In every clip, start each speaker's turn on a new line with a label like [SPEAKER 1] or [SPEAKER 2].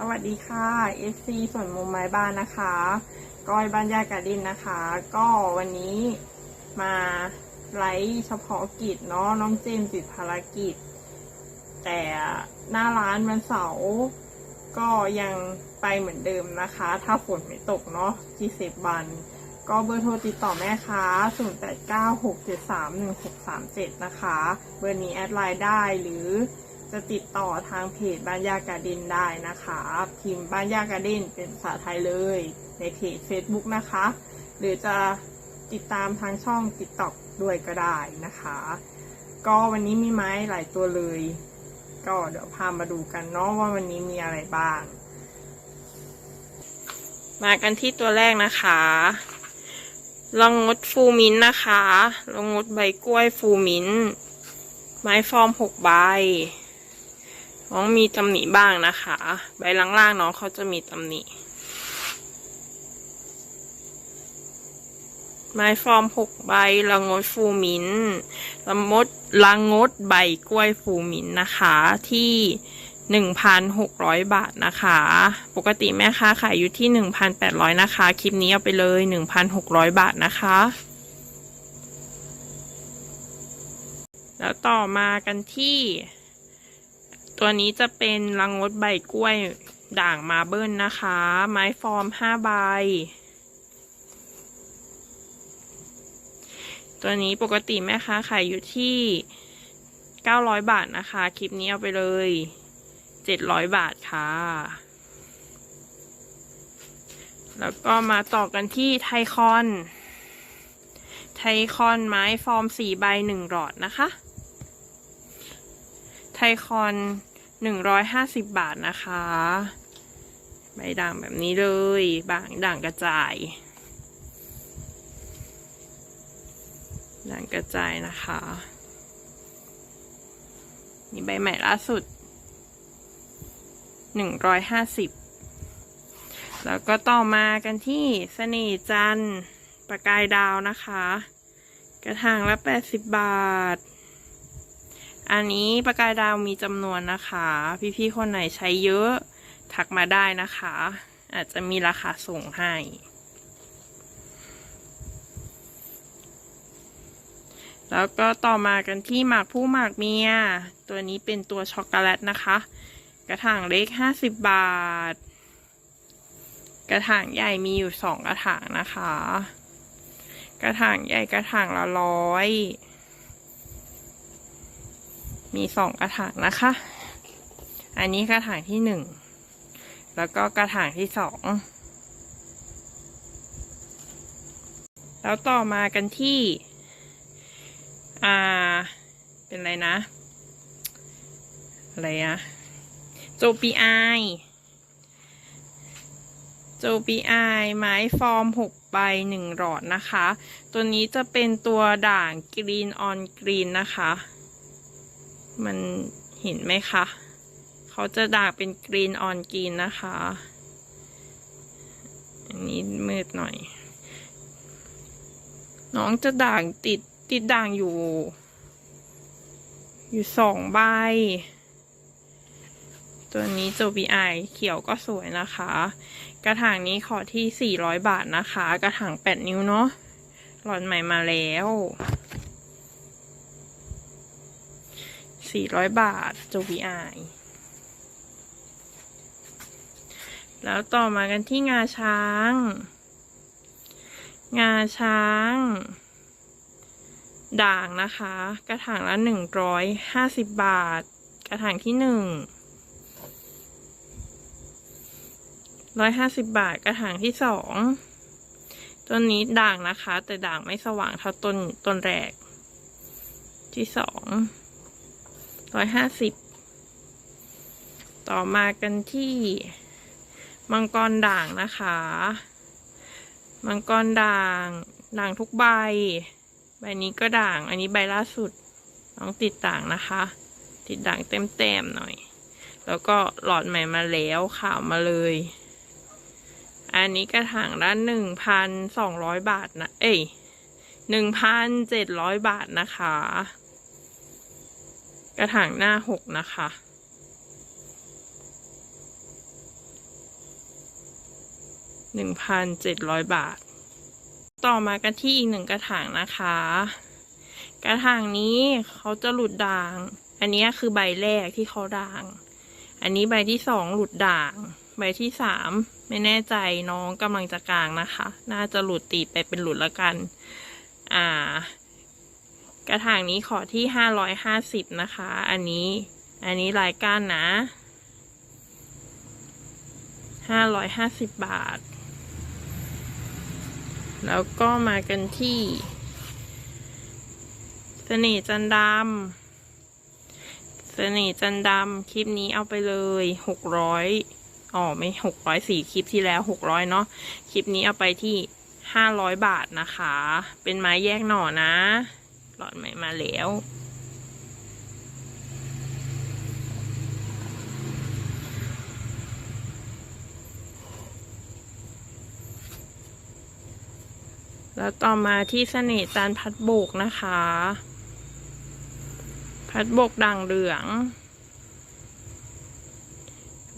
[SPEAKER 1] สวัสดีค่ะ FC ส่วนมุมไม้บ้านนะคะก้อยบ้านยากาดินนะคะ ก็วันนี้มาไลฟ์เฉพาะกิจเนาะน้องเจมส์ติดภารกิจ แต่หน้าร้านวันเสาร์ก็ยังไปเหมือนเดิมนะคะ ถ้าฝนไม่ตกเนาะจีเซบัน ก็เบอร์โทรติดต่อแม่ค้า0896731637 นะคะ เบอร์นี้แอดไลน์ได้หรือ จะติดต่อทางเพจบ้านยากาเดนได้นะคะ พิมพ์บ้านยากาเดนเป็นภาษาไทยเลย ในเพจ Facebook นะคะ หรือจะติดตามทางช่อง TikTok ด้วยก็ได้นะคะ ก็วันนี้มีไม้หลายตัวเลย ก็เดี๋ยวพามาดูกันเนาะว่าวันนี้มีอะไรบ้าง มากันที่ตัวแรกนะคะลังงดฟูมินนะคะลังงดใบกล้วยฟูมินไม้ฟอร์มหกใบ น้องมีตำหนิบ้างนะคะ ใบล่างๆน้องเขาจะมีตำหนิไม้ฟอร์มหกใบละงดฟูมินละมดละงดใบกล้วยฟูมินนะคะที่หนึ่งพันหกร้อยบาทนะคะ ปกติแม่ค้าขายอยู่ที่หนึ่งพันแปดร้อยนะคะ คลิปนี้เอาไปเลยหนึ่งพันหกร้อยบาทนะคะ แล้วต่อมากันที่ ตัวนี้จะเป็นลังงดใบกล้วยด่างมาเบิลนะคะ ไม้ฟอร์มห้าใบ ตัวนี้ปกติแม่ค้าขายอยู่ที่900บาทนะคะ คลิปนี้เอาไปเลย700บาทค่ะ แล้วก็มาต่อกันที่ไทคอน ไทคอนไม้ฟอร์ม4ใบ1หลอดนะคะ ไทคอน 150 บาทนะคะ ใบด่างแบบนี้เลยบางด่างกระจาย ด่างกระจายนะคะมีใบใหม่ล่าสุด 150 แล้วก็ต่อมากันที่เสน่ห์จันประกายดาวนะคะ กระถางละ 80 บาท อันนี้ประกายดาวมีจำนวนนะคะ พี่ๆคนไหนใช้เยอะ ทักมาได้นะคะ อาจจะมีราคาส่งให้ แล้วก็ต่อมากันที่หมากผู้หมากเมีย ตัวนี้เป็นตัวช็อกโกแลตนะคะ กระถางเล็ก 50 บาท กระถางใหญ่มีอยู่สองกระถางนะคะ กระถางใหญ่กระถางละร้อย มีสองกระถางนะคะ อันนี้กระถางที่หนึ่ง แล้วก็กระถางที่สอง แล้วต่อมากันที่ อ่า เป็นอะไรนะ อะไรอะโจปีไอโจปีไอไม้ฟอร์มหกใบหนึ่งหลอดนะคะ ตัวนี้จะเป็นตัวด่างกรีนออนกรีนนะคะ มันเห็นไหมคะ เขาจะด่างเป็นกรีนออนกรีนนะคะ อันนี้มืดหน่อย น้องจะด่างติดติดด่างอยู่ อยู่สองใบ ตัวนี้โจบีไอเขียวก็สวยนะคะ กระถางนี้ขอที่ 400 บาทนะคะ กระถาง 8 นิ้วเนาะหลอดใหม่มาแล้ว 400 บาทโจบีไอแล้วต่อมากันที่งาช้าง งาช้าง ด่างนะคะ กระถางละหนึ่งร้อยห้าสิบบาท กระถางที่หนึ่งร้อยห้าสิบบาท กระถางที่สองต้นนี้ด่างนะคะ แต่ด่างไม่สว่างเท่าต้นต้นแรก ที่สอง ร้อยห้าสิบต่อมากันที่มังกรด่างนะคะ มังกรด่าง ด่างทุกใบ ใบนี้ก็ด่าง อันนี้ใบล่าสุด น้องติดด่างนะคะ ติดด่างเต็มๆหน่อย แล้วก็หลอดใหม่มาแล้วขาวมาเลย อันนี้กระถางละหนึ่งพันสองร้อยบาทนะ เอ้ยหนึ่งพันเจ็ดร้อยบาทนะคะ กระถางหน้าหกนะคะ หนึ่งพันเจ็ดร้อยบาท ต่อมากันที่อีกหนึ่งกระถางนะคะ กระถางนี้เขาจะหลุดด่าง อันนี้คือใบแรกที่เขาด่าง อันนี้ใบที่สองหลุดด่าง ใบที่สามไม่แน่ใจน้องกำลังจะกลางนะคะ น่าจะหลุดตีไปเป็นหลุดละกัน อ่า กระถางนี้ขอที่ห้าร้อยห้าสิบนะคะ อันนี้อันนี้ลายก้านนะห้าร้อยห้าสิบบาท แล้วก็มากันที่เสน่ห์จันดำเสน่ห์จันดำคลิปนี้เอาไปเลยหกร้อยอ๋อไม่หกร้อยสี่คลิปที่แล้วหกร้อยเนาะคลิปนี้เอาไปที่ห้าร้อยบาทนะคะ เป็นไม้แยกหน่อนะ หลอดใหม่มาแล้ว แล้วต่อมาที่เสน่ห์จันพัดโบกนะคะ พัดโบกด่างเหลือง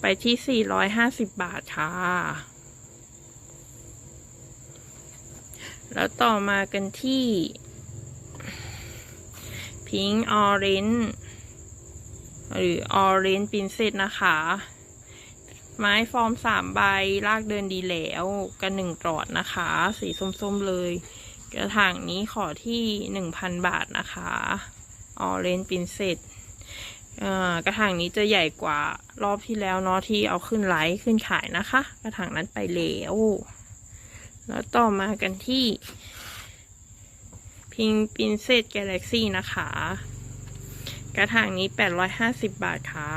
[SPEAKER 1] ไปที่ 450 บาทค่ะแล้วต่อมากันที่ พิงออเรนหรือออเรนปินเซตนะคะ ไม้ฟอร์มสามใบลากเดินดีแล้วกันหนึ่งกรอดนะคะ สีส้มๆเลย กระถางนี้ขอที่หนึ่งพันบาทนะคะออเรนปินเซตกระถางนี้จะใหญ่กว่ารอบที่แล้วเนาะที่เอาขึ้นไลฟ์ขึ้นขายนะคะ กระถางนั้นไปแล้ว แล้วต่อมากันที่ พิงปินเซตกาแล็กซี่นะคะ กระถางนี้แปดร้อยห้าสิบบาทค่ะ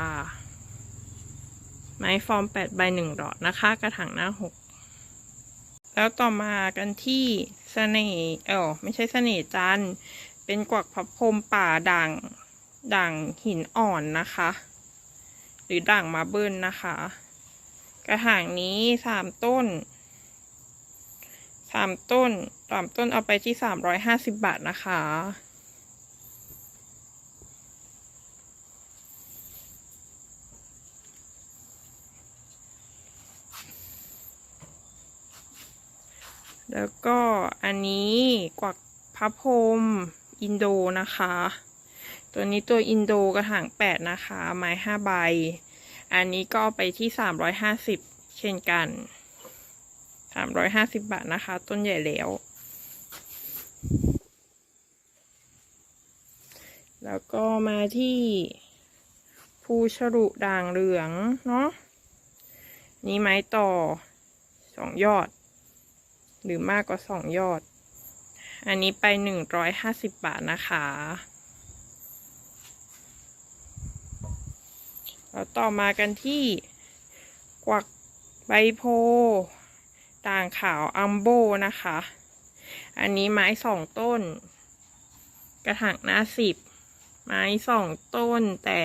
[SPEAKER 1] ไม้ฟอร์มแปดใบหนึ่งหลอดนะคะ กระถางหน้าหกแล้วต่อมากันที่เสน่ห์เออไม่ใช่เสน่ห์จันเป็นกวักพับพรมป่าด่างด่างหินอ่อนนะคะ หรือด่างมาเบิลนะคะ กระถางนี้สามต้นสามต้น สามต้นเอาไปที่สามร้อยห้าสิบบาทนะคะ แล้วก็อันนี้กวักพระพรมอินโดนะคะ ตัวนี้ตัวอินโดกระถางแปดนะคะ ไม้ห้าใบ อันนี้ก็ไปที่สามร้อยห้าสิบเช่นกันสามร้อยห้าสิบบาทนะคะ ต้นใหญ่แล้ว แล้วก็มาที่ภูฉลุด่างเหลืองเนาะนี่ไม้ต่อสองยอด หรือมากกว่าสองยอด อันนี้ไปหนึ่งร้อยห้าสิบบาทนะคะแล้วต่อมากันที่กวักใบโพต่างขาวอัมโบนะคะ อันนี้ไม้สองต้น กระถางหน้าสิบ ไม้สองต้นแต่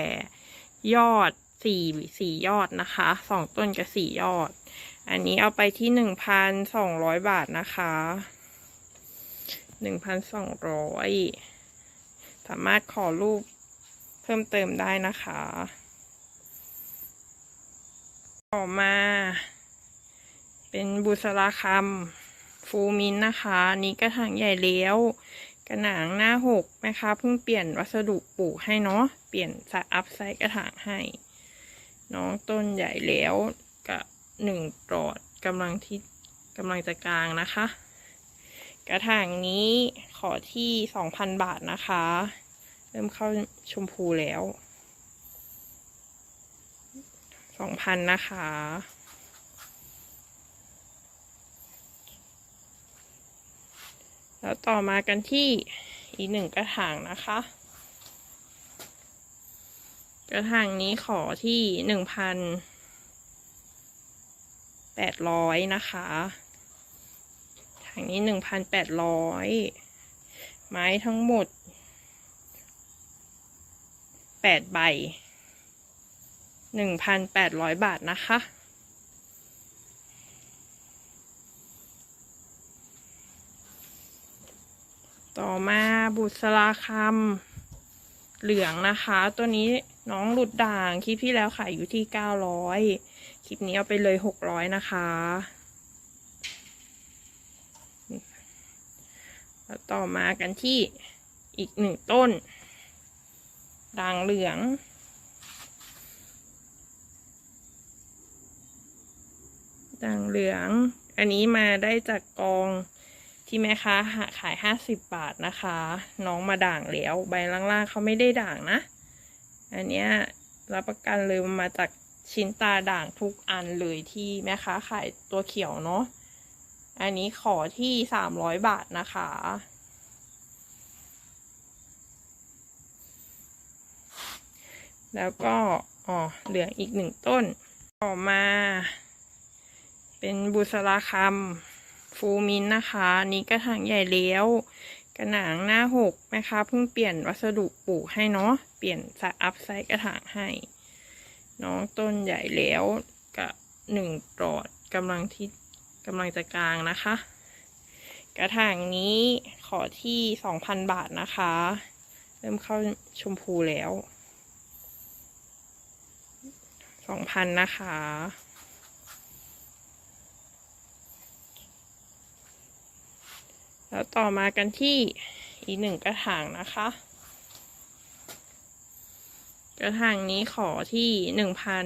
[SPEAKER 1] ยอดสี่สี่ยอดนะคะสองต้นกับสี่ยอด อันนี้เอาไปที่หนึ่งพันสองร้อยบาทนะคะหนึ่งพันสองร้อยสามารถขอรูปเพิ่มเติมได้นะคะ ต่อมา เป็นบุษราคำฟูมินนะคะนนี้กระถางใหญ่แล้ว กระหนางหน้าหกนะคะเพิ่งเปลี่ยนวัสดุปลูกให้เนาะเปลี่ยนใส่อัพไซส์กระถางให้ น้องต้นใหญ่แล้วกับหนึ่งปลอดกำลังที่กำลังจะกลางนะคะ กระถางนี้ขอที่สองพันบาทนะคะ เริ่มเข้าชมพูแล้วสองพันนะคะ แล้วต่อมากันที่อีกหนึ่งกระถางนะคะ กระถางนี้ขอที่หนึ่งพันแปดร้อยนะคะทางนี้หนึ่งพันแปดร้อยไม้ทั้งหมดแปดใบหนึ่งพันแปดร้อยบาทนะคะ ต่อมาบุษราคำเหลืองนะคะ ตัวนี้น้องหลุดด่างคลิปที่แล้วขายอยู่ที่เก้าร้อยคลิปนี้เอาไปเลยหกร้อยนะคะแล้วต่อมากันที่อีกหนึ่งต้น ด่างเหลืองด่างเหลือง อันนี้มาได้จากกอง ที่แม่ค้าขายห้าสิบบาทนะคะ น้องมาด่างแล้ว ใบล่างๆเขาไม่ได้ด่างนะ อันเนี้ยรับประกันเลยมันมาจากชิ้นตาด่างทุกอันเลยที่แม่ค้าขายตัวเขียวเนาะอันนี้ขอที่สามร้อยบาทนะคะ แล้วก็อ๋อเหลืองอีกหนึ่งต้น ต่อมา เป็นบุษราคำ ฟูมินนะคะอันนี้กระถางใหญ่แล้วกระหนางหน้าหกนะคะเพิ่งเปลี่ยนวัสดุปลูกให้เนาะเปลี่ยนสายอัพไซส์กระถางให้ น้องต้นใหญ่แล้วกับหนึ่งปลอดกำลังที่กำลังจะกลางนะคะ กระถางนี้ขอที่สองพันบาทนะคะ เริ่มเข้าชมพูแล้วสองพันนะคะ แล้วต่อมากันที่อีกหนึ่งกระถางนะคะ กระถางนี้ขอที่หนึ่งพัน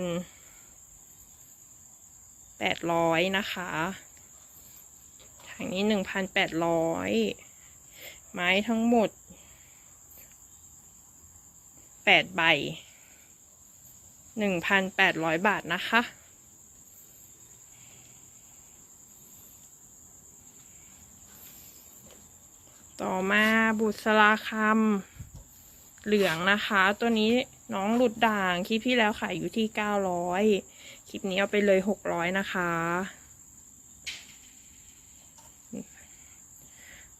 [SPEAKER 1] แปดร้อยนะคะทางนี้หนึ่งพันแปดร้อยไม้ทั้งหมดแปดใบหนึ่งพันแปดร้อยบาทนะคะ ต่อมาบุษราคำเหลืองนะคะ ตัวนี้น้องหลุดด่างคลิปที่แล้วขายอยู่ที่เก้าร้อยคลิปนี้เอาไปเลยหกร้อยนะคะ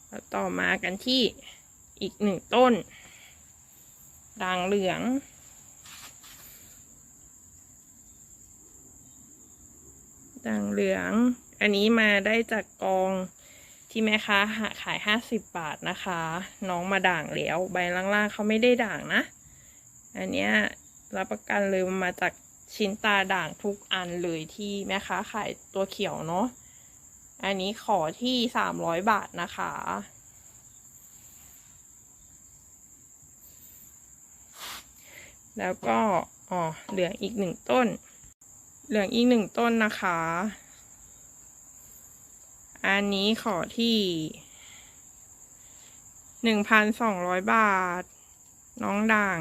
[SPEAKER 1] แล้วต่อมากันที่อีกหนึ่งต้น ด่างเหลืองด่างเหลือง อันนี้มาได้จากกอง ที่แม่ค้าหาขายห้าสิบบาทนะคะ น้องมาด่างแล้ว ใบล่างๆเขาไม่ได้ด่างนะ อันเนี้ยรับประกันเลยมันมาจากชิ้นตาด่างทุกอันเลยที่แม่ค้าขายตัวเขียวเนาะอันนี้ขอที่สามร้อยบาทนะคะ แล้วก็อ๋อเหลืองอีกหนึ่งต้น เหลืองอีกหนึ่งต้นนะคะ อันนี้ขอที่หนึ่งพันสองร้อยบาท น้องด่าง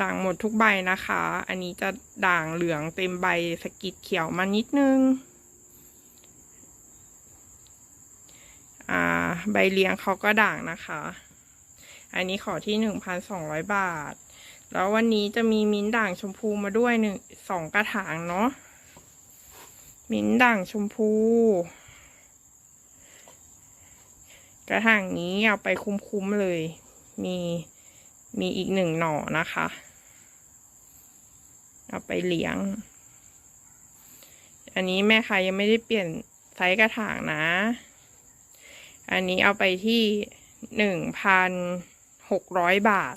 [SPEAKER 1] ด่างหมดทุกใบนะคะ อันนี้จะด่างเหลืองเต็มใบสกิดเขียวมานิดนึง อ่า ใบเลี้ยงเขาก็ด่างนะคะ อันนี้ขอที่หนึ่งพันสองร้อยบาท แล้ววันนี้จะมีมิ้นด่างชมพูมาด้วยหนึ่งสองกระถางเนาะมิ้นด่างชมพู กระถางนี้เอาไปคุ้มๆเลย มีมีอีกหนึ่งหน่อนะคะ เอาไปเลี้ยง อันนี้แม่ค้ายังไม่ได้เปลี่ยนไซส์กระถางนะ อันนี้เอาไปที่หนึ่งพันหกร้อยบาท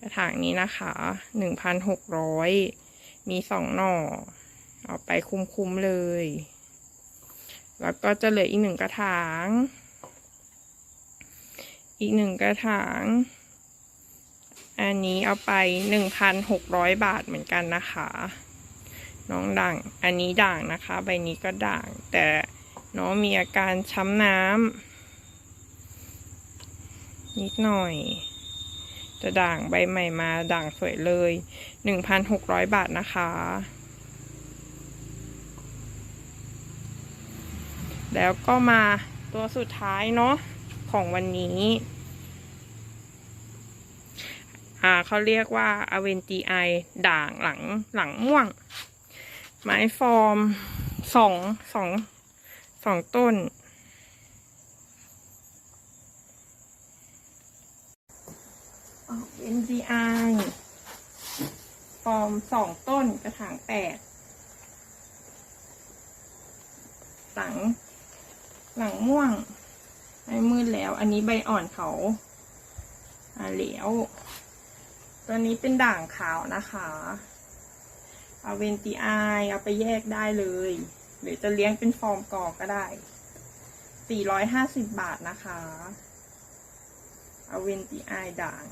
[SPEAKER 1] กระถางนี้นะคะหนึ่งพันหกร้อยมีสองหน่อ เอาไปคุ้มๆเลย แล้วก็จะเหลืออีกหนึ่งกระถาง อีกหนึ่งกระถาง อันนี้เอาไปหนึ่งพันหกร้อยบาทเหมือนกันนะคะ น้องด่าง อันนี้ด่างนะคะ ใบนี้ก็ด่าง แต่น้องมีอาการช้ำน้ำนิดหน่อยจะด่างใบใหม่มาด่างสวยเลยหนึ่งพันหกร้อยบาทนะคะ แล้วก็มาตัวสุดท้ายเนาะของวันนี้ อ่าเขาเรียกว่าอเวนตีไอด่างหลังหลังม่วง ไม้ฟอร์มสองสองสองต้นเอ็นจีไอฟอร์มสองต้นกระถางแปดหลัง หลังม่วงไม่มืดแล้ว อันนี้ใบอ่อนเขาอ่าเหลว ตัวนี้เป็นด่างขาวนะคะเอาเวนตีไอเอาไปแยกได้เลย หรือจะเลี้ยงเป็นฟอร์มกอก็ได้ 450 บาทนะคะเอาเวนตีไอด่าง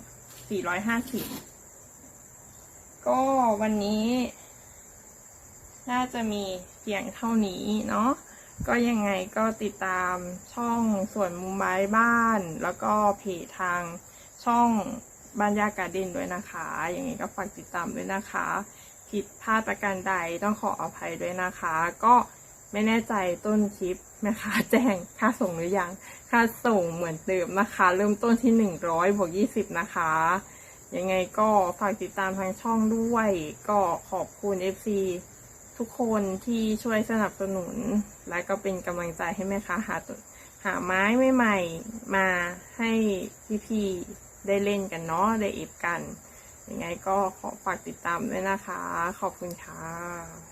[SPEAKER 1] 450 ก็วันนี้น่าจะมีเพียงเท่านี้เนาะก็ยังไงก็ติดตามช่องส่วนมุมไม้บ้าน แล้วก็เพจทางช่อง บ้านยาการ์เด้นด้วยนะคะยังไงก็ฝากติดตามด้วยนะคะ ผิดพลาดประการใดต้องขออภัยด้วยนะคะ ก็ไม่แน่ใจต้นคลิปนะคะแจ้งค่าส่งหรือยัง ค่าส่งเหมือนเดิมนะคะ เริ่มต้นที่หนึ่งร้อยบวกยี่สิบนะคะ ยังไงก็ฝากติดตามทางช่องด้วย ก็ขอบคุณ FC ทุกคนที่ช่วยสนับสนุน และก็เป็นกำลังใจให้แม่ค้าหาหาไม้ใหม่ๆมาให้พี่ๆ ได้เล่นกันเนาะได้เอฟกัน ยังไงก็ขอฝากติดตามด้วยนะคะ ขอบคุณค่ะ